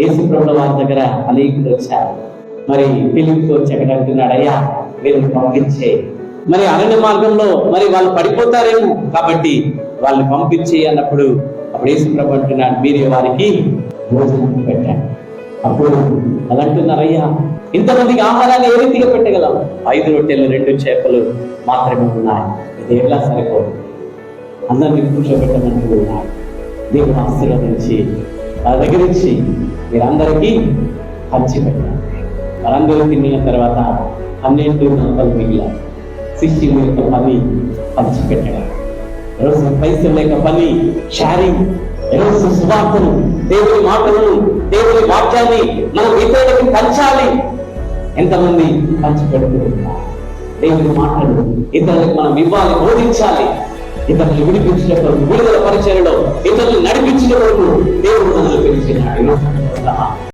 యేసు ప్రభుల వారి దగ్గర అనేకులు వచ్చారు. మరి పిలుపుతో వచ్చి అంటున్నాడు అయ్యా వీళ్ళని పంపించే. మరి అరణ్య మార్గంలో మరి వాళ్ళు పడిపోతారేమో కాబట్టి వాళ్ళని పంపించే అన్నప్పుడు అప్పుడు యేసు ప్రభు అంటున్నాడు మీరే వారికి భోజనం పెట్టాడు. అప్పుడు వాళ్ళు అంటున్నారయ్యా ఇంతమందికి ఆహారాన్ని ఏ రీతిగా పెట్టగలం? ఐదు రొట్టెలు రెండు చేపలు మాత్రమే ఉన్నాయి. ఇది ఎలా సరిపోదు? అందరినీ కూర్చోబెట్టమంటూ ఉన్నాడు దేవుడు ఆశీర్వదించి వాళ్ళ వీరందరికీ నుంచి మీరందరికీ పంచిపెట్టారు వాళ్ళందరూ తిన్న తర్వాత పన్నెండు గంటలు మిగిలిన శిష్యుల యొక్క పని పంచిపెట్టడం రోజు పైసలు లేక పని షారింగ్ రోజు సువార్తను దేవుని మాటలను దేవుని వాక్యాన్ని మనం ఇతరులకు పంచాలి. ఎంతమంది పంచిపెడుతూ ఉన్నారు దేవుని మాటలు ఇతరులకు మనం ఇవ్వాలి బోధించాలి. ఇతరులు విడిపించిన కొరకు విడుదల పరిచయలో ఇతరులు నడిపించిన కొరకు దేవుడు 一起来吗好不